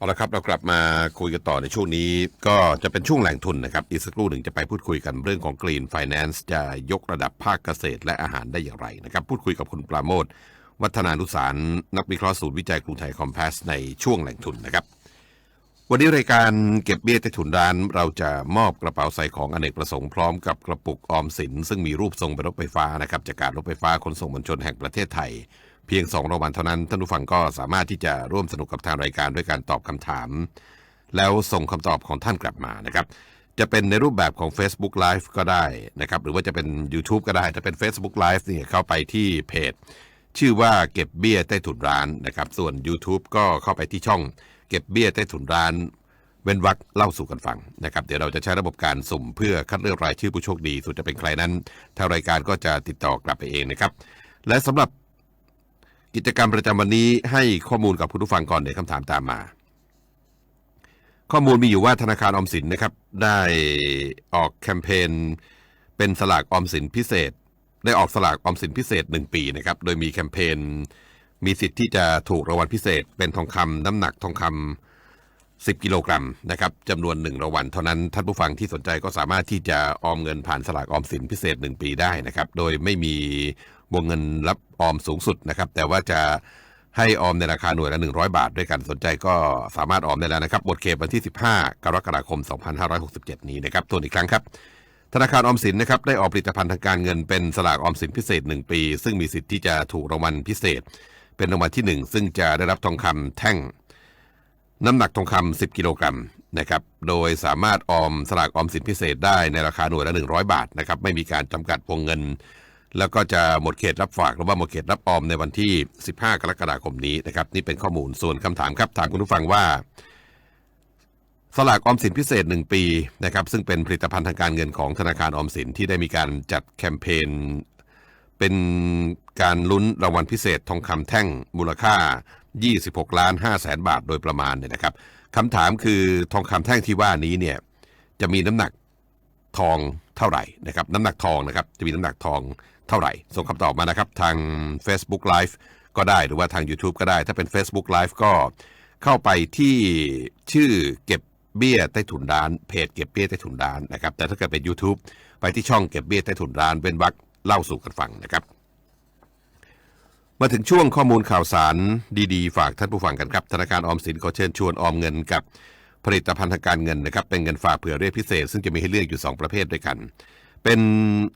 เอาละครับเรากลับมาคุยกันต่อในช่วงนี้ก็จะเป็นช่วงแหล่งทุนนะครับ อีกสักครู่หนึ่งจะไปพูดคุยกันเรื่องของ Green Finance จะยกระดับภาคเกษตรและอาหารได้อย่างไรนะครับ พูดคุยกับคุณปราโมทวัฒนานุสารนักวิเคราะห์ศูนย์วิจัยกรุงไทยคอมเพสในช่วงแหล่งทุนนะครับ วันนี้รายการเก็บเบี้ยใต้ถุนร้าน เราจะมอบกระเป๋าใส่ของอเนกประสงค์พร้อมกับกระปุกออมสินซึ่งมีรูปทรงเป็นรถไฟฟ้านะครับจากการรถไฟฟ้าขนส่งมวลชนแห่งประเทศไทย พียง 2รางวัลเท่านั้นท่านผู้ฟังก็สามารถที่จะร่วมสนุกกับทางรายการด้วยการตอบคำถาม แล้วส่งคำตอบของท่านกลับมานะครับ จะเป็นในรูปแบบของ Facebook Live ก็ได้นะครับ หรือว่าจะเป็น YouTube ก็ได้ ถ้าเป็น Facebook Live เนี่ยเข้าไปที่เพจ ชื่อว่าเก็บเบี้ยใต้ถุนร้านนะครับ ส่วน YouTube ก็เข้าไปที่ช่อง เก็บเบี้ยใต้ถุนร้าน เว้นวรรคเล่าสู่กันฟังนะครับ เดี๋ยวเราจะใช้ระบบการสุ่มเพื่อคัดเลือกรายชื่อผู้โชคดีส่วนจะเป็นใครนั้นทางรายการก็จะติดต่อกลับไปเองนะครับและสำหรับ กิจกรรมประจำวันนี้ให้ข้อมูลกับคุณผู้ฟังก่อนเดี๋ยวคำถามตามมา ข้อมูลมีอยู่ว่าธนาคารออมสินนะครับ ได้ออกแคมเปญเป็นสลากออมสินพิเศษ ได้ออกสลากออมสินพิเศษ 1 ปีนะครับ โดยมีแคมเปญมีสิทธิ์ที่จะถูกรางวัลพิเศษ เป็นทองคำน้ำหนักทองคำ10 กิโลกรัมนะครับจำนวนหนึ่งรางวัลเท่านั้นท่านผู้ฟังที่สนใจก็สามารถที่จะออมเงินผ่านสลากออมสินพิเศษ 1 ปีได้นะครับ โดยไม่มี วงเงินรับออมสูงสุดนะครับ แต่ว่าจะให้ออมในราคาหน่วยละ 100 บาท ด้วยกันสนใจก็สามารถออมได้แล้วนะครับหมดเขตวันที่ 15 กรกฎาคม 2567 นี้นะครับทวนอีกครั้งครับ ธนาคารออมสินนะครับได้ออกผลิตภัณฑ์ทางการเงินเป็นสลากออมสินพิเศษ 1 ปี ซึ่งมีสิทธิ์ที่จะถูกรางวัลพิเศษ เป็นรางวัลที่ 1 ซึ่งจะได้รับทองคำแท่ง น้ำหนักทองคำ10 กิโลกรัมนะครับโดยสามารถออมสลากออมสินพิเศษได้ในราคาหน่วยละ 100 บาทนะครับไม่มีการจำกัดวงเงิน แล้วก็จะหมดเขตรับฝากหรือว่าหมดเขตรับออมในวันที่ 15 กรกฎาคมนี้นะครับนี่เป็นข้อมูลส่วนคำถามครับถามคุณผู้ฟังว่า สลากออมสินพิเศษ 1 ปีนะครับซึ่งเป็นผลิตภัณฑ์ทางการเงินของธนาคารออมสินที่ได้มีการจัดแคมเปญเป็นการลุ้นรางวัลพิเศษทองคำแท่งมูลค่า 26 ล้าน5แสนบาทโดยประมาณเนี่ยนะครับคำถามคือทองคำแท่งที่ว่านี้เนี่ยจะมีน้ำหนักทองเท่าไหร่นะครับน้ำหนักทองนะครับจะมีน้ำหนักทอง เท่าไหร่ ส่งคำตอบมานะครับ ทาง Facebook Live ก็ได้หรือว่าทาง YouTube ก็ได้ ถ้าเป็น Facebook Live ก็เข้าไปที่ชื่อเก็บเบี้ยใต้ถุนร้าน เพจเก็บเบี้ยใต้ถุนร้านนะครับ แต่ถ้าเกิดเป็น YouTube ไปที่ช่องเก็บเบี้ยใต้ถุนร้านเว้นวรรคเล่าสู่กันฟังนะครับ มาถึงช่วงข้อมูลข่าวสารดีๆ ฝากท่านผู้ฟังกันครับ ธนาคารออมสินขอเชิญชวนออมเงินกับผลิตภัณฑ์ทางการเงินนะครับ เป็นเงินฝากเผื่อเรียกพิเศษ ซึ่งจะมีให้เลือกอยู่ 2 ประเภทด้วยกัน เป็น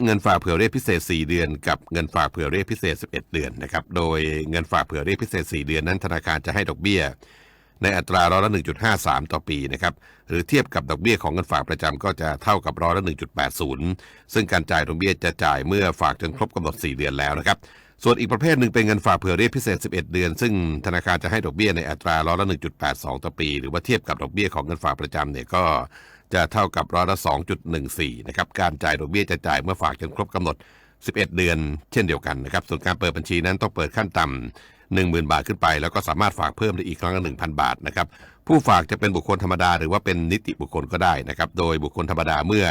เงินฝากเผื่อเรียกพิเศษ 4 เดือน กับเงินฝากเผื่อเรียกพิเศษ 11 เดือนนะครับโดยเงินฝากเผื่อเรียกพิเศษ 4 เดือนนั้นธนาคารจะให้ดอกเบี้ย ในอัตราร้อยละ 1.53 ต่อปีนะครับหรือเทียบกับดอกเบี้ยของเงินฝากประจำก็จะเท่ากับร้อยละ 1.80 ซึ่งการจ่ายดอกเบี้ยจะจ่ายเมื่อฝากจนครบกำหนด 4 เดือนแล้วนะครับส่วนอีกประเภทหนึ่งเป็นเงินฝากเผื่อเรียกพิเศษ 11 เดือน ซึ่งธนาคารจะให้ดอกเบี้ยในอัตราร้อยละ 1.82 ต่อปี หรือว่าเทียบกับดอกเบี้ยของเงินฝากประจำเนี่ยก็ จะเท่ากับร้อยละ 2.14 นะครับ การจ่ายดอกเบี้ยจะจ่ายเมื่อฝากจนครบกำหนด 11 เดือน เช่นเดียวกันนะครับ ส่วนการเปิดบัญชีนั้นต้องเปิดขั้นต่ำ10,000 บาทขึ้นไป แล้วก็สามารถฝากเพิ่มได้อีกครั้งละ1,000 บาทนะครับ ผู้ฝากจะเป็นบุคคลธรรมดาหรือว่าเป็นนิติบุคคลก็ได้นะครับ โดยบุคคลธรรมดาเมื่อ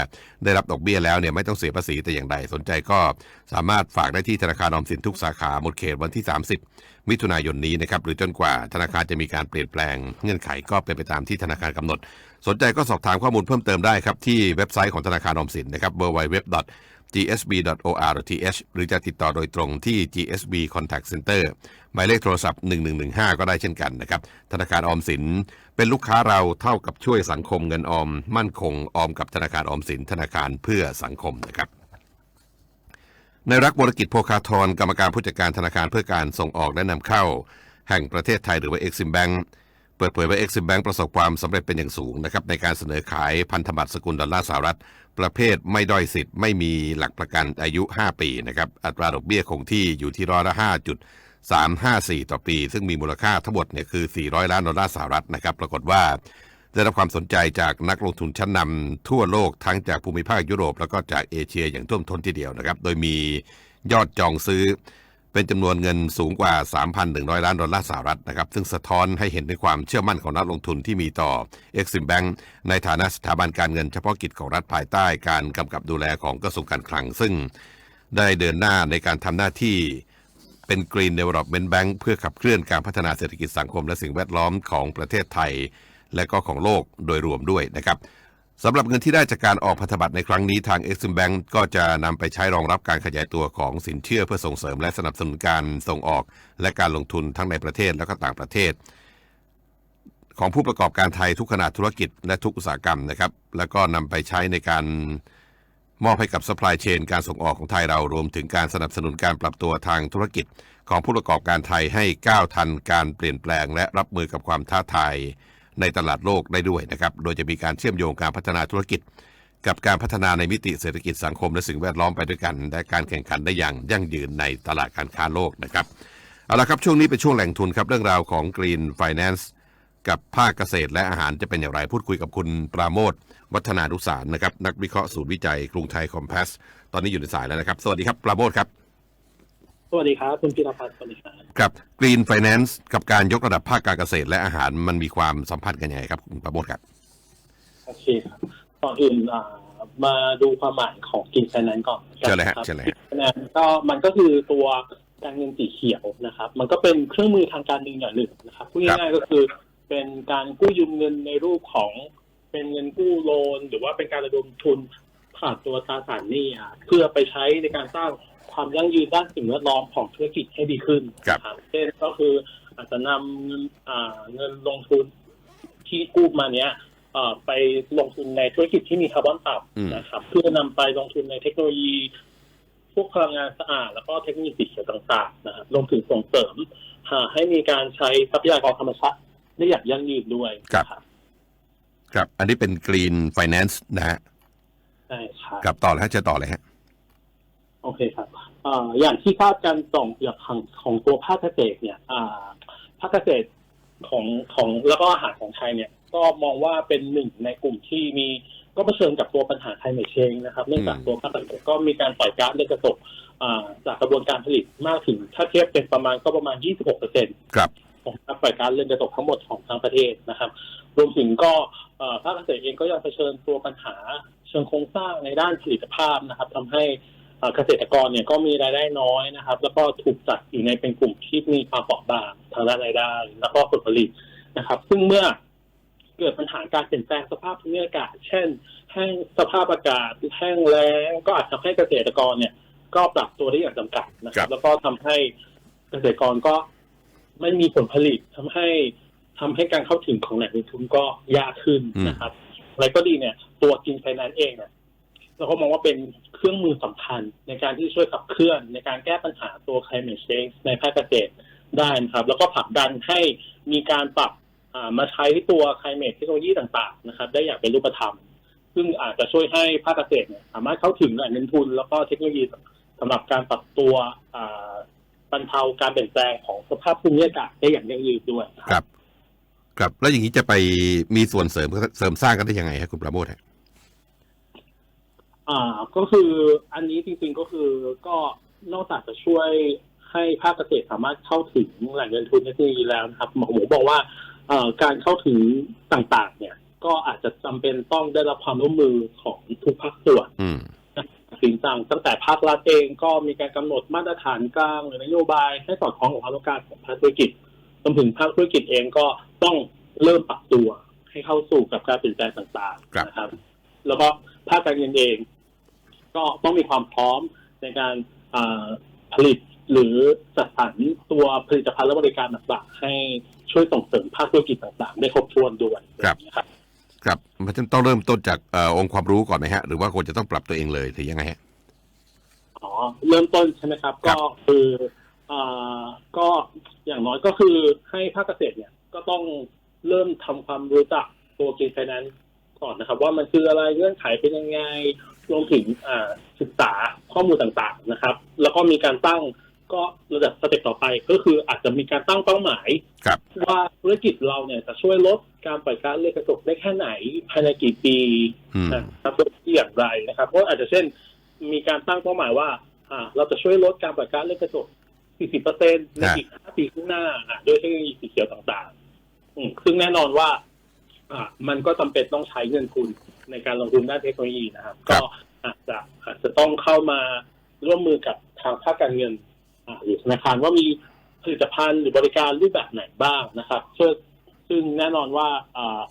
ได้รับดอกเบี้ยแล้วเนี่ยไม่ต้องเสียภาษีแต่อย่างใด สนใจก็สามารถฝากได้ที่ธนาคารออมสินทุกสาขาหมดเขตวันที่ 30 มิถุนายนนี้นะครับ หรือจนกว่าธนาคารจะมีการเปลี่ยนแปลงเงื่อนไขก็เป็นไปตามที่ธนาคารกำหนด สนใจก็สอบถามข้อมูลเพิ่มเติมได้ครับที่เว็บไซต์ของธนาคารออมสินนะครับ www gsb.or.th หรือจะติดต่อโดยตรงที่ GSB Contact Center หมายเลขโทรศัพท์ 1115 ก็ได้เช่นกันนะครับ ธนาคารออมสิน เป็นลูกค้าเราเท่ากับช่วยสังคมเงินออม มั่นคงออมกับธนาคารออมสินธนาคารเพื่อสังคมนะครับในรักบรกิจโภคาธรกรรมการผู้จัดการธนาคารเพื่อการส่งออกและนำเข้า แห่งประเทศไทยหรือว่า Exim Bank เปิดเผยว่า Exim Bank ประสบความสำเร็จเป็นอย่างสูงนะครับในการเสนอขายพันธบัตรสกุลดอลลาร์สหรัฐ ประเภทไม่ด้อยสิทธิ์ไม่มีหลักประกันอายุ 5 ปีนะครับอัตราดอกเบี้ยคงที่อยู่ที่ร้อยละ5.354 ต่อปี ซึ่งมีมูลค่าทั้งหมดเนี่ยคือ 400 ล้านดอลลาร์สหรัฐนะครับปรากฏว่า ได้รับความสนใจจากนักลงทุนชั้นนำทั่วโลกทั้งจากภูมิภาคยุโรป แล้วก็จากเอเชียอย่างท่วมท้นทีเดียวนะครับโดยมียอดจองซื้อ เป็นจำนวนเงินสูงกว่า 3,100 ล้านดอลลาร์สหรัฐนะครับ ซึ่งสะท้อนให้เห็นถึงความเชื่อมั่นของนักลงทุนที่มีต่อ Exim Bank ในฐานะสถาบันการเงินเฉพาะกิจของรัฐภายใต้การกำกับดูแลของกระทรวงการคลัง ซึ่งได้เดินหน้าในการทำหน้าที่เป็น Green Development Bank เพื่อขับเคลื่อนการพัฒนาเศรษฐกิจสังคมและสิ่งแวดล้อมของประเทศไทย และก็ของโลกโดยรวมด้วยนะครับ สำหรับเงินที่ได้จากการออกพันธบัตรในครั้งนี้ทาง Exim Bank ก็จะนำไปใช้รองรับการขยายตัวของสินเชื่อเพื่อส่งเสริมและสนับสนุนการส่งออก และการลงทุนทั้งในประเทศและก็ต่างประเทศ ของผู้ประกอบการไทยทุกขนาดธุรกิจและทุกอุตสาหกรรมนะครับ แล้วก็นำไปใช้ในการมอบให้กับ supply chain การส่งออกของไทยเรารวมถึงการสนับสนุนการปรับตัวทางธุรกิจ ของผู้ประกอบการไทยให้ก้าวทันการเปลี่ยนแปลง และรับมือกับความท้าทาย ในตลาดโลกได้ด้วยนะครับ โดยจะมีการเชื่อมโยงการพัฒนาธุรกิจ กับการพัฒนาในมิติเศรษฐกิจสังคม และสิ่งแวดล้อมไปด้วยกัน และการแข่งขันได้อย่างยั่งยืนในตลาดการค้าโลกนะครับเอาละครับช่วงนี้เป็นช่วงแหล่งทุนครับเรื่องราวของ Green Finance กับภาคเกษตรและอาหารจะเป็นอย่างไรพูดคุยกับคุณปราโมทวัฒนานุสารนะครับนักวิเคราะห์ศูนย์วิจัยกรุงไทยคอมเพสตอนนี้อยู่ในสายแล้วนะครับ สวัสดีครับปราโมทครับ สวัสดีครับ คุณพิรพัฒน์สวัสดีครับครับ Green Finance กับการยกระดับภาคการเกษตรและอาหารมันมีความสัมพันธ์กันยังไงครับคุณปราโมทครับโอเคครับก่อนอื่นอ่ามาดูความหมายของกินไฟแนนซ์ก่อนเชิญเลยฮะครับเชิญเลยฮะกินไฟแนนซ์ก็มันก็คือตัวการเงินสีเขียวนะครับ มันก็เป็นเครื่องมือทางการเงินอย่างหนึ่งนะครับพูดง่ายๆก็คือ เป็นการกู้ยืมเงินในรูปของเป็นเงินกู้โลน หรือว่าเป็นการระดมทุนผ่านตัวตราสารหนี้อะเพื่อไปใช้ในการสร้าง ความยั่งยืนด้านสิ่งแวดล้อมของธุรกิจให้ดีขึ้นครับนะครับ เช่นก็คืออาจจะนำเงินอ่าเงินลงทุนที่กู้มาเนี้ยเอ่อไปลงทุนในธุรกิจที่มีคาร์บอนต่อืมำนะครับ เพื่อนำไปลงทุนในเทคโนโลยี พวกพลังงานสะอาด แล้วก็เทคโนโลยีสีเขียวต่างๆนะครับรวมถึงส่งเสริมหาให้มีการใช้ทรัพยากรธรรมชาติได้อย่างยั่งยืนด้วยครับนะครับครับ อันนี้เป็น Green Finance นะฮะใช่ครับ กับต่อเลยฮะเชิญต่อเลยฮะ โอเคครับเอ่ออย่างที่ทราบกันส่งอย่างของของตัวภาคเกษตรเนี่ยอ่าภาคเกษตรของของแล้วก็อาหารของไทยเนี่ย ก็มองว่าเป็นหนึ่งในกลุ่มที่มีก็เผชิญกับตัวปัญหาไคลเมทเชงนะครับเนื่องจากอืมตัวภาคเกษตรก็มีการปล่อยก๊าซเรือนกระจกอ่าจากกระบวนการผลิตมากถึง ถ้าเทียบเป็นประมาณก็ประมาณ 26เปอร์เซ็นต์ครับของการปล่อยก๊าซเรือนกระจกทั้งหมดของทั้งประเทศนะครับ รวมถึงก็เอ่อภาคเกษตรเองก็ยังเผชิญตัวปัญหาเชิงโครงสร้างในด้านผลิตภาพนะครับทำให้ เอ่อเกษตรกรเนี่ยก็มีรายได้น้อยนะครับ แล้วก็ถูกจัดอยู่ในเป็นกลุ่มที่มีความเปราะบางทางด้านรายได้ แล้วก็ผลผลิตนะครับ ซึ่งเมื่อเกิดปัญหาการเปลี่ยนแปลงสภาพภูมิอากาศ เช่น แห้งสภาพอากาศแห้งแล้งก็อาจทำให้เกษตรกรเนี่ย ก็ปรับตัวได้อย่างจำกัดนะคครัรับบแล้วก็ทำให้เกษตรกรก็ไม่มีผลผลิตทำให้ทำให้การเข้าถึงของแหล่งเงินทุนก็ยากขึ้นนะครับอะไรก็ดีเนี่ย ตัวกินไฟแนนซ์เองเนี่ย เราก็มองว่าเป็นเครื่องมือสำคัญในการที่ช่วยขับเคลื่อนในการแก้ปัญหาตัว climate change ในภาคเกษตรได้นะครับ แล้วก็ผลักดันให้มีการปรับมาใช้ตัว climate เทคโนโลยีต่างๆนะครับ ได้อย่างเป็นรูปธรรม ซึ่งอาจจะช่วยให้ภาคเกษตรเนี่ยสามารถเข้าถึงแหล่งเงินทุน แล้วก็เทคโนโลยีสำหรับการปรับตัวบรรเทาการเปลี่ยนแปลงของสภาพภูมิอากาศได้อย่างยั่งยืนด้วยครับ ครับแล้วอย่างนี้จะไปมีส่วนเสริมเสริมสร้างกันได้ยังไงครับคุณปราโมทฮะ อ่าก็คืออันนี้จริงๆก็คือก็นอกจากจะช่วยให้ภาคเกษตรสามารถเข้าถึงแหล่งเงินทุนเทคโนโลยีแล้วนะครับหมอหมูบอกว่าเอ่อการเข้าถึงต่างๆ เนี่ย ก็อาจจะจำเป็นต้องได้รับความร่วมมือของทุกภาคส่วนอืมสิ่งต่างตั้งแต่ภาครัฐเองก็มีการกำหนดมาตรฐานกลางหรือนโยบาย ให้สอดคล้องกับความต้องการของภาคธุรกิจรวมถึงภาคธุรกิจเองก็ต้องเริ่มปรับตัวให้เข้าสู่กับการเปลี่ยนแปลงต่างครับๆนะครับ แล้วก็ภาคการเงินเอง ก็ต้องมีความพร้อมในการอ่าผลิตหรือจัดสรรตัวผลิตภัณฑ์และบริการต่างๆให้ช่วยส่งเสริมภาคธุรกิจต่างๆ ได้ครบถ้วนด้วยครับนะครับครับมันต้องเริ่มต้นจากเอ่อองค์ความรู้ก่อนไหมฮะ หรือว่าควรจะต้องปรับตัวเองเลยหรือยังไงฮะอ๋อเริ่มต้นใช่ไหมครับครัก็บคืออ่าก็อย่างน้อยก็คือให้ภาคเกษตรเนี่ยก็ต้องเริ่มทำความรู้จักตัวกินไฟแนนซ์ก่อนนะครับ ว่ามันคืออะไรเงื่อนไขเป็นยังไง รวมถึงอ่าศึกษาข้อมูลต่างๆนะครับ แล้วก็มีการตั้งก็ระดับสเต็ปต่อไปก็คืออาจจะมีการตั้งเป้าหมายครับว่าธุรกิจเราเนี่ยจะช่วยลดการปล่อยก๊าซเรือนกระจกได้แค่ไหนภายในกี่ปีอืมนะครับที่อย่างไรนะครับเพราะอาจจะเช่น มีการตั้งเป้าหมายว่าอ่าเราจะช่วยลดการปล่อยก๊าซเรือนกระจก 40%ในอีก 5 ปีข้างหน้าอะด้วยเทคโนโลยีสีเขียวต่างๆอืมซึ่งแน่นอนว่าอ่ามันก็จำเป็นต้องใช้เงินทุน ในการลงทุนด้านเทคโนโลยีนะครับครัก็บอาจจะอาจจะต้องเข้ามาร่วมมือกับทางภาคการเงินอ่าหรือธนาคารว่ามีผลิตภัณฑ์หรือบริการรูปแบบไหนบ้างนะครับเพื่อซึ่งแน่นอนว่าอ่า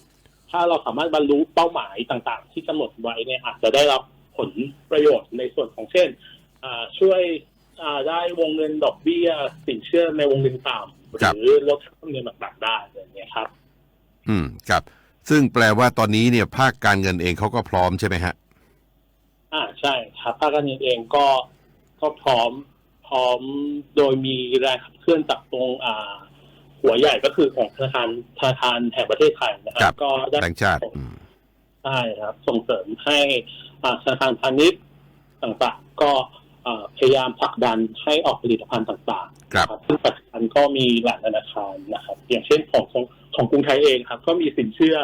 ถ้าเราสามารถบรรลุเป้าหมายต่างๆ ที่กำหนดไว้เนี่ยอาจจะได้รับผลประโยชน์ในส่วนของเช่นอ่าช่วยอ่าได้วงเงินดอกเบี้ยสินเชื่อในวงเงินต่ำหครับรือลดค่าธรรมเนียมต่างๆได้อะไรอย่างเงี้ยครับ อืมครับ ซึ่งแปลว่าตอนนี้เนี่ยภาคการเงินเองเขาก็พร้อมใช่ไหมฮะ อ่าใช่ครับภาคการเงินเองก็ก็พร้อมพร้อมโดยมีแรงขับเคลื่อนจากตรงอ่า หัวใหญ่ก็คือของธนาคารธนาคารแห่งประเทศไทยนะคครัรับ บ ก็ได้แบงก์ชาติ อืม ใช่ครับ ส่งเสริมให้อ่าธนาคารพาณิชย์ต่างๆ ก็อ่าพยายามผลักดันให้ออกผลิตภัณฑ์ต่างๆครับครับซึ่งปัจจุบันก็มีหลายธนาคารนะครับ อย่างเช่นของ ของของกรุงไทยเองครับ ก็มีสินเชื่อ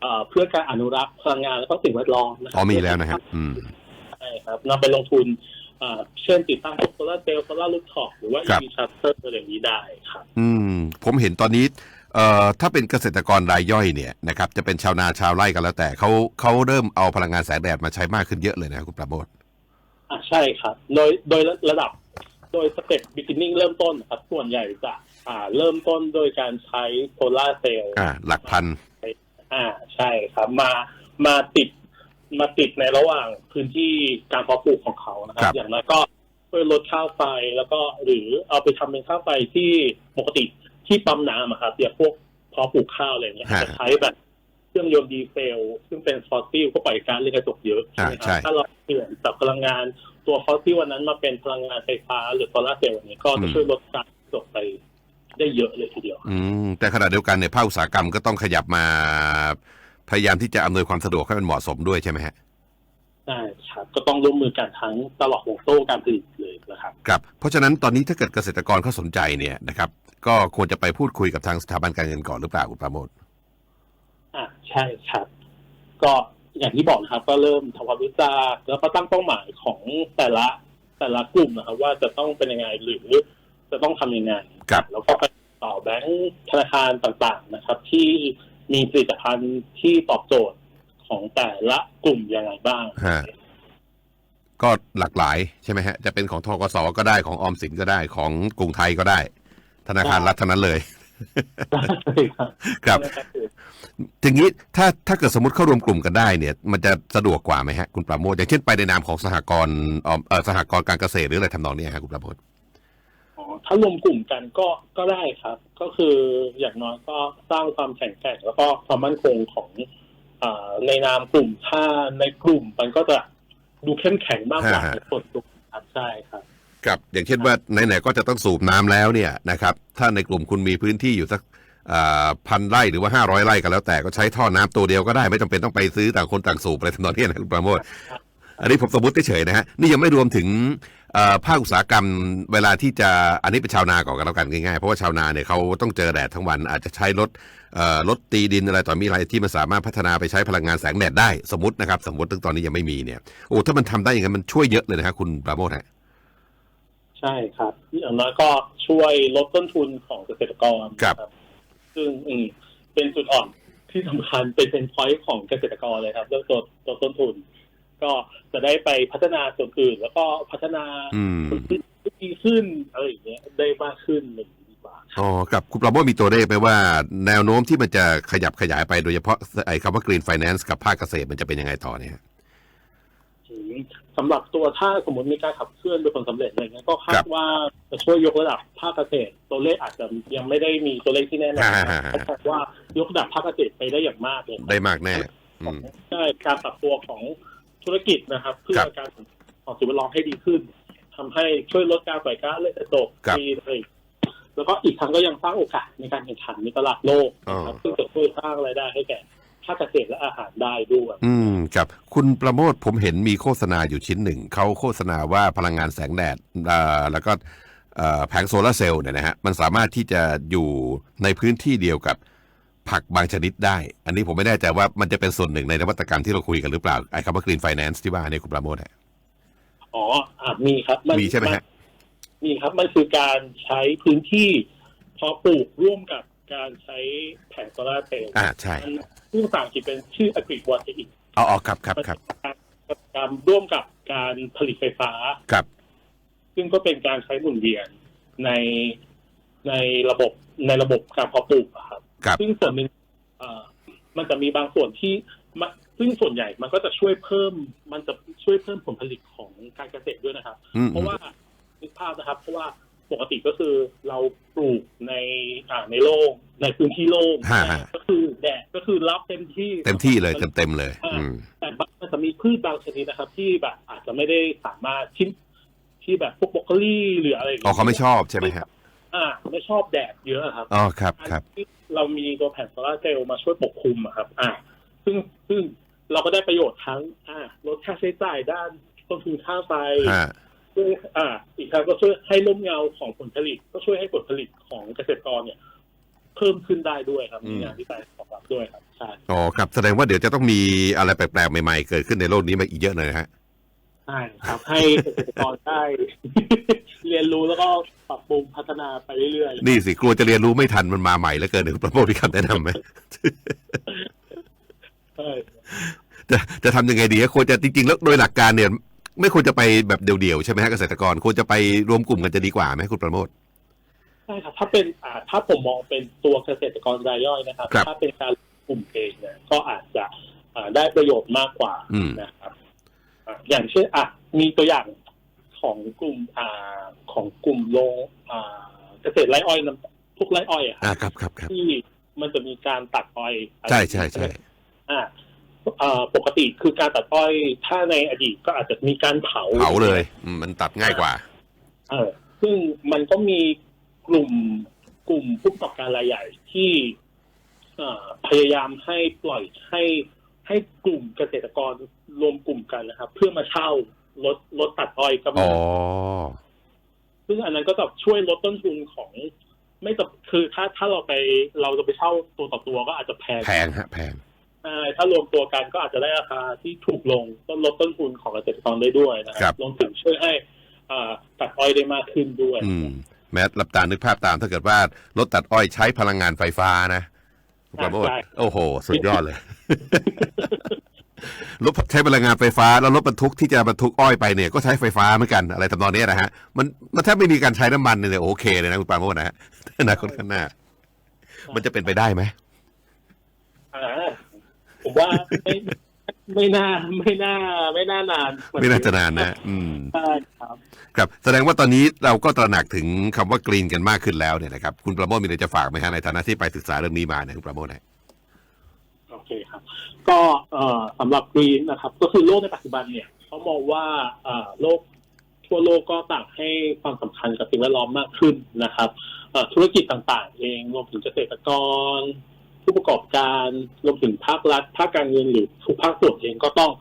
เอ่อเพื่อการอนุรักษ์พลังงานและก็สิ่งแวดล้อมนะครัอ๋อมีแล้วนะครับอืมใช่ครับนำไปลงทุนอ่าเช่นติดตั้งโซลาร์เซลล์โซลาร์ลูฟท็อปหรือว่าครับ EV charger อะไรอย่างนี้ได้ครับอืมผมเห็นตอนนี้เอ่อถ้าเป็นเกษตรกรรายย่อยเนี่ยนะครับจะเป็นชาวนาชาวไร่กันแล้วแต่เขาเขาเริ่มเอาพลังงานแสงแดดมาใช้มากขึ้นเยอะเลยนะครับคุณประโมทอ่าใช่ครับ โดยโดยระดับ โดยสเต็ป beginning เริ่มต้นนะครับ ส่วนใหญ่จะอ่า เริ่มต้นโดยการใช้โซลาร์เซลล์อ่า หลักพัน อ่าใช่ครับ มามาติดมาติดในระหว่างพื้นที่การเพาะปลูกของเขานะคครัรับบอย่างน้อยก็ช่วยลดค่าไฟแล้วก็หรือเอาไปทำเป็นค่าไฟที่ปกติที่ปั๊มน้ำอะครับอย่างพวกเพาะปลูกข้าวอะไรเงี้ยอาจจะใช้แบบเครื่องยนต์ดีเซลซึ่งเป็นฟอสซิลก็ปล่อยก๊าซเรือนกระจกเยอะใช่ไหมคอ่ารับใช่ถ้าเราเปลี่ยนจากพลังงาน ตัวฟอสซิลวันนั้นมาเป็นพลังงานไฟฟ้าหรือโซลาร์เซลล์อันนี้ก็จะช่วยลดก๊าซเรือนกระจกไปได้เยอะเลยทีเดียว อืมแต่ขณะเดียวกันเนี่ยภาคอุตสาหกรรมก็ต้องขยับมา พยายามที่จะอำนวยความสะดวกให้มันเหมาะสมด้วยใช่ไหมฮะใช่ครับก็ต้องร่วมมือกันทั้งตลอดวงโซ่การผลิตเลยนะครับครับ เพราะฉะนั้นตอนนี้ถ้าเกิดเกษตรกรเขาสนใจเนี่ยนะครับ ก็ควรจะไปพูดคุยกับทางสถาบันการเงินก่อนหรือเปล่าคุณประโมทอ่าใช่ครับ ก็ อย่างที่บอกนะครับก็เริ่มทำความรู้จักแล้วก็ตั้งเป้าหมายของแต่ละแต่ละกลุ่มนะครับ ว่าจะต้องเป็นยังไงหรือจะต้องทำยังไงครับ แล้วก็ไปต่อแบงก์ธนาคารต่างๆนะครับ ที่มีผลิตภัณฑ์ที่ตอบโจทย์ของแต่ละกลุ่มยังไงบ้าง ฮะ ก็หลากหลายใช่ไหมฮะ จะเป็นของทกสก็ได้ของออมสินก็ได้ของกรุงไทยก็ได้ ธนาคารรัฐทั้งนั้นเลยใช่ ครับครับอย่างนี้ถ้าถ้าเกิดสมมติเข้ารวมกลุ่มกันได้เนี่ย มันจะสะดวกกว่าไหมฮะคุณปราโมทอย่างเช่นไปในนามของสหกรณ์ออมเออสหกรณ์การเกษตรหรืออะไรทำนองเนี้ยฮะคุณปราโมทอ๋อถ้ารวมกลุ่มกันก็ก็ได้ครับ ก็คืออย่างน้อยก็สร้างความแข็งแกร่งแล้วก็ความมั่นคงของอาในนามกลุ่มถ้าในกลุ่มมันก็จะดูเข้มแข็งมากกว่าฮะฮะในส่วนกลุ่มครับใช่ครับ ครับอย่างเช่นว่าไหนๆก็จะต้องสูบน้ำแล้วเนี่ยนะครับถ้าในกลุ่มคุณมีพื้นที่อยู่สักพันไร่หรือว่าห้าร้อยไร่ก็แล้วแต่ก็ใช้ท่อน้ำตัวเดียวก็ได้ไม่จำเป็นต้องไปซื้อต่างคนต่างสูบอะไรทำนองเนี้ยนะคุณประโมทอันนี้ผมสมมติเฉยๆนะฮะนี่ยังไม่รวมถึงเอ่อภาคอุตสาหกรรมเวลาที่จะอันนี้เป็นชาวนาก่อนกันแล้วกันง่ายๆ เพราะว่าชาวนาเนี่ยเขาต้องเจอแดดทั้งวันอาจจะใช้รถเอ่อรถตีดินอะไรต่อมีอะไรที่มันสามารถพัฒนาไปใช้พลังงานแสงแดดได้สมมตินะครับ สมมติตั้งตอนนี้ยังไม่มีเนี่ยโอ้ถ้ามันทำได้อย่างนั้นมันช่วยเยอะเลยนะฮะคุณประโมทฮะ ใช่ครับอย่างน้อยก็ช่วยลดต้นทุนของเกษตรกรครับนะซึ่งอืมเป็นจุดอ่อนที่สำคัญเป็นเป็นพอยต์ของเกษตรกรเลยครับเรื่องตัวตัวต้นทุน ก็จะได้ไปพัฒนาส่วนอื่น แล้วก็พัฒนาอืม ผลผลิตที่ดีขึ้นอะไรอย่างเงี้ยได้มากขึ้นหนึ่างนี้ดีกว่า อ๋อครับคุณปราโมทมีตัวเลขไหมว่าแนวโน้มที่มันจะขยับขยายไปโดยเฉพาะไอ้คำว่า Green Finance กับภาคเกษตรมันจะเป็นยังไงต่อเนี่ยอืม สำหรับตัวถ้าสมมติมีการขับเคลื่อนโดยผลสำเร็จอะไรเงี้ยก็คาครัดบว่าจะช่วยยกระดับภาคเกษตร ตัวเลขอาจจะยังไม่ได้มีตัวเลขที่แน่นอนฮ่าๆๆแต่ว่ายกระดับภาคเกษตรไปได้อย่างมากเลยได้มากแน่อืมใช่การปรับตัวของธุรกิจนะครับ เพื่อครับการของสิ่งแวดล้อมให้ดีขึ้นทำให้ช่วยลดการปล่อยก๊าซเรือนกระจกครับมีอะไรแล้วก็อีกทั้งก็ยังสร้างโอกาสในการแข่งขันในตลาดโลกนะครับซึ่งจะช่วยสร้างรายได้ให้แก่ ภาคเกษตรและอาหารได้ด้วย อืมครับคุณประโมทผมเห็นมีโฆษณาอยู่ชิ้นหนึ่ง เขาโฆษณาว่าพลังงานแสงแดดอ่าแล้วก็เอ่อแผงโซลาร์เซลล์เนี่ยนะฮะมันสามารถที่จะอยู่ในพื้นที่เดียวกับผักบางชนิดได้ อันนี้ผมไม่แน่ใจว่ามันจะเป็นส่วนหนึ่งในนวัตกรรมที่เราคุยกันหรือเปล่าไอ้คำว่า Green Finance ที่ว่าเนี่ยคุณประโมทฮะอ๋ออาจมีครับนมีใช่ไหมฮะมีครับ มันคือการใช้พื้นที่เพาะปลูกร่วมกับการใช้แผงโซลาร์เซลล์ อ่าใช่ มัน ชื่อภาษาอังกฤษเป็นชื่อ agrivoltaic อ๋ออ๋อครับครับมันครับเป็นการกรรมร่วมกับการผลิตไฟฟ้า ครับ ซึ่งก็เป็นการใช้หมุนเวียนในในระบบในระบบการเพาะปลูกอะครับ ครับ ซึ่งส่วนหนึ่งเอ่อมันจะมีบางส่วนที่มะซึ่งส่วนใหญ่มันก็จะช่วยเพิ่ม มันจะช่วยเพิ่มผลผลิตของการเกษตรด้วยนะครับ อืมเพราะว่านึกภาพนะครับ เพราะว่าปกติก็คือเราปลูกในอ่าในโล่งในพื้นที่โล่ง ฮะฮะก็ คือแดดก็คือรับเต็มที่เต็มที่เลยเต็มเต็มๆเลย อืมแต่มันจะมีพืชบางชนิดนะครับ ที่แบบอาจจะไม่ได้สามารถที่ที่แบบพวกบรอกโคลีหรืออะไรย่งอ๋องี้ยเขาไม่ชอบใช่ไหมครับอ่าไม่ชอบแดดเยอะครับอ๋อครับอันครับที่เรามีตัวแผ่นโซลาร์เซลล์มาช่วยปกคลุมอะครับ อ่า ซึ่งซึ่งเราก็ได้ประโยชน์ทั้ง อ่าลดค่าใช้จ่ายด้านต้นทุนค่าไฟฮะช่วยอ่า อีกครั้งก็ช่วยให้ร่มเงาของผลผลิต ก็ช่วยให้ผลผลิตของเกษตรกรเนี่ย เพิ่มขึ้นได้ด้วยครับอืมมีงานวิจัยตอบรับ ด้วยครับใช่อ๋อครับแสดงว่าเดี๋ยวจะต้องมีอะไรแปลกๆใหม่ๆ เกิดขึ้นในโลกนี้มาอีกเยอะเลยนะฮะใช่ครับให้เกษตรกรได้ เรียนรู้แล้วก็ปรับปรุงพัฒนาไปเรื่อยๆนี่สิกลัวจะเรียนรู้ไม่ทันมันมาใหม่แล้วเกินหนึ่งประโมทที่คำแนะนำไหมใช่จะจะทำยังไงดีฮะควรจะจริงๆ แล้วโดยหลักการเนี่ย ไม่ควรจะไปแบบเดี่ยวๆใช่ไหมฮะเกษตรกรควรจะไปรวมกลุ่มกันจะดีกว่าไหมคุณประโมทใช่ครับถ้าเป็นอ่าถ้าผมมองเป็นตัวเกษตรกรรายย่อยนะครับ ครับ ถ้าเป็นการกลุ่มเองเนี่ยก็อาจจะอ่าได้ประโยชน์มากกว่าอืม นะครับอ่าอย่างเช่นอะมีตัวอย่างของกลุ่มอ่าของกลุ่มโรงอ่าเกษตรไร่อ้อยน้ำพวกไร่อ้อยอะครับอ่าครับครับครับที่มันจะมีการตัดอ้อยอะไร ใช่ใช่ใช่ อ่าอ่าปกติคือการตัดอ้อยถ้าในอดีตก็อาจจะมีการเผาเผาเลยอืมมันตัดง่ายกว่า เออซึ่งมันก็มี กลุ่มกลุ่มผู้ประกอบการรายใหญ่ที่เอ่อพยายามให้ปล่อยให้ให้กลุ่มเกษตรกรรวมกลุ่มกันนะครับ เพื่อมาเช่ารถรถตัดอ้อยก็อ๋มีอซึ่งอันนั้นก็จะช่วยลดต้นทุนของไม่จะคือถ้าถ้าเราไปเราจะไปเช่าตัวต่อตัวก็อาจจะแพงแพงฮะแพงใช่ถ้ารวมตัวกันก็อาจจะได้ราคาที่ถูกลงต้นลดต้นทุนของเกษตรกรได้ด้วยนะคครัรับรวมถึงช่วยให้อ่าตัดอ้อยได้มากขึ้นด้วย อืมแม้รับตานึกภาพตามถ้าเกิดว่ารถตัดอ้อยใช้พลังงานไฟฟ้านะคุณประโมทใช่โอ้โห สุดยอดเลยรถใช้พลังงานไฟฟ้า แล้วรถบรรทุกที่จะบรรทุกอ้อยไปเนี่ยก็ใช้ไฟฟ้าเหมือนกันอะไรทำนองเนี้ยนะฮะ มันมันแทบไม่มีการใช้น้ำมันเลยโอเคเลยนะคุณปราโมทนะฮะอนาคตข้างหน้า มันจะเป็นไปได้ไหมอ่าผมว่าไม่ ไม่น่าไม่น่าไม่น่านานไม่น่าจะนานนะ อืมใช่ครับ ครับ แสดงว่าตอนนี้เราก็ตระหนักถึงคำว่ากรีนกันมากขึ้นแล้วเนี่ยนะครับคุณประโมทมีอะไรจะฝากไหมฮะในฐานะที่ไปศึกษาเรื่องนี้มาเนี่ยคุณประโมทนะโอเคครับ ก็เอ่อสำหรับกรีนนะครับ ก็คือโลกในปัจจุบันเนี่ยเขามองว่าเอ่อโลกทั่วโลกก็ต่างให้ความสำคัญกับสิ่งแวดล้อมมากขึ้นนะครับเอ่อธุรกิจต่างๆ เองรวมถึงเกษตรกร ผู้ประกอบการรวมถึงภาครัฐภาคการเงินหรือทุกภาคส่วนเองก็ต้อง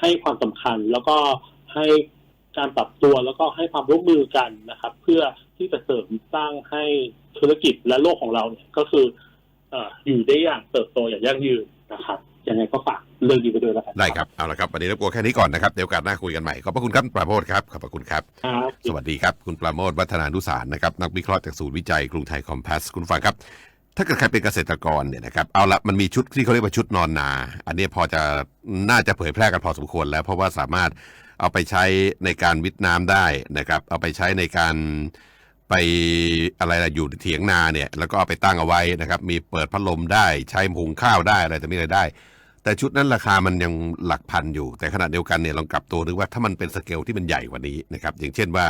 ให้ความสำคัญ แล้วก็ให้การปรับตัวแล้วก็ให้ความร่วมมือกันนะครับ เพื่อที่จะเสริมสร้างให้ธุรกิจและโลกของเราเนี่ยก็คือเอ่ออยู่ได้อย่างเติบโตอย่างยั่งยืนนะครับยังไงก็ฝากเรื่องนี้ไปด้วยแล้วกันได้ครับเอาละครับวันนี้รบกวนแค่นี้ก่อนนะครับเดี๋ยวโอกาสหน้าคุยกันใหม่ขอบพระคุณครับปราโมทครับขอบพระคุณครับครับ สวัสดีครับคุณปราโมทวัฒนานุสารนะครับนักวิเคราะห์จากศูนย์วิจัยกรุงไทยคอมเพสคุณฟังครับ ถ้าเกิดใครเป็นเกษตรกรเนี่ยนะครับเอาละมันมีชุดที่เขาเรียกว่าชุดนอนนา อันนี้พอจะน่าจะเผยแพร่กันพอสมควรแล้ว เพราะว่าสามารถเอาไปใช้ในการวิทน้ำได้นะครับ เอาไปใช้ในการไปอะไรล่ะอยู่เถียงนาเนี่ย แล้วก็เอาไปตั้งเอาไว้นะครับ มีเปิดพัดลมได้ใช้หุงข้าวได้อะไรแต่ไม่อะไรได้ แต่ชุดนั้นราคามันยังหลักพันอยู่ แต่ขณะเดียวกันเนี่ยลองกลับตัวดูว่าถ้ามันเป็นสเกลที่มันใหญ่กว่านี้นะครับ อย่างเช่นว่า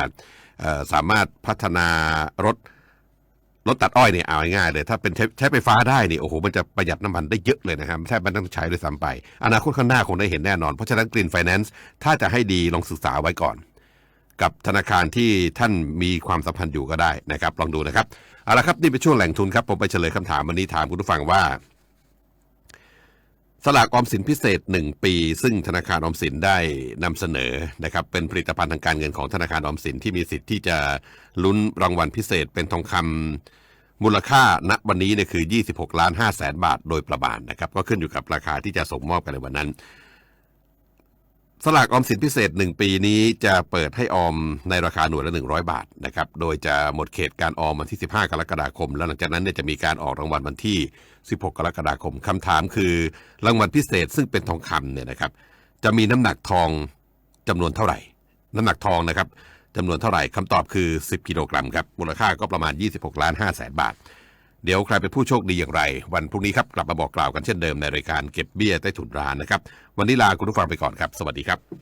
สามารถพัฒนารถ รถตัดอ้อยเนี่ยเอาง่ายเลย ถ้าเป็นใช้ใช้ไฟฟ้าได้เนี่ยโอ้โหมันจะประหยัดน้ำมันได้เยอะเลยนะครับแทบไม่ต้องใช้ด้วยซ้ำไป อนาคตข้างหน้าคงได้เห็นแน่นอน เพราะฉะนั้นกลิ่นไฟแนนซ์ถ้าจะให้ดีลองศึกษาไว้ก่อน กับธนาคารที่ท่านมีความสัมพันธ์อยู่ก็ได้นะครับ ลองดูนะครับเอาละครับนี่เป็นช่วงแหล่งทุนครับผมไปเฉลยคำถามวันนี้ถามคุณผู้ฟังว่า สลากออมสินพิเศษ 1 ปี ซึ่งธนาคารออมสินได้นำเสนอนะครับเป็นผลิตภัณฑ์ทางการเงินของธนาคารออมสินที่มีสิทธิ์ที่จะลุ้นรางวัลพิเศษเป็นทองคำมูลค่าณวันนี้เนี่ยคือ 26 ล้าน5แสนบาทโดยประมาณนะครับ ก็ขึ้นอยู่กับราคาที่จะส่งมอบกันในวันนั้น สลากออมสินพิเศษ 1 ปีนี้จะเปิดให้ออมในราคาหน่วยละ 100 บาทนะครับ โดยจะหมดเขตการออมวันที่ 15 กรกฎาคม แล้วหลังจากนั้นเนี่ยจะมีการออกรางวัลวันที่ 16 กรกฎาคมคำถามคือรางวัลพิเศษซึ่งเป็นทองคำเนี่ยนะครับจะมีน้ำหนักทองจำนวนเท่าไหร่ น้ำหนักทองนะครับจำนวนเท่าไหร่คำตอบคือ 10 กิโลกรัมครับมูลค่าก็ประมาณ 26 ล้าน5แสนบาท เดี๋ยวใครเป็นผู้โชคดีอย่างไร วันพรุ่งนี้ครับกลับมาบอกกล่าวกันเช่นเดิมในรายการเก็บเบี้ยใต้ถุนร้านนะครับ วันนี้ลาคุณผู้ฟังไปก่อนครับ สวัสดีครับ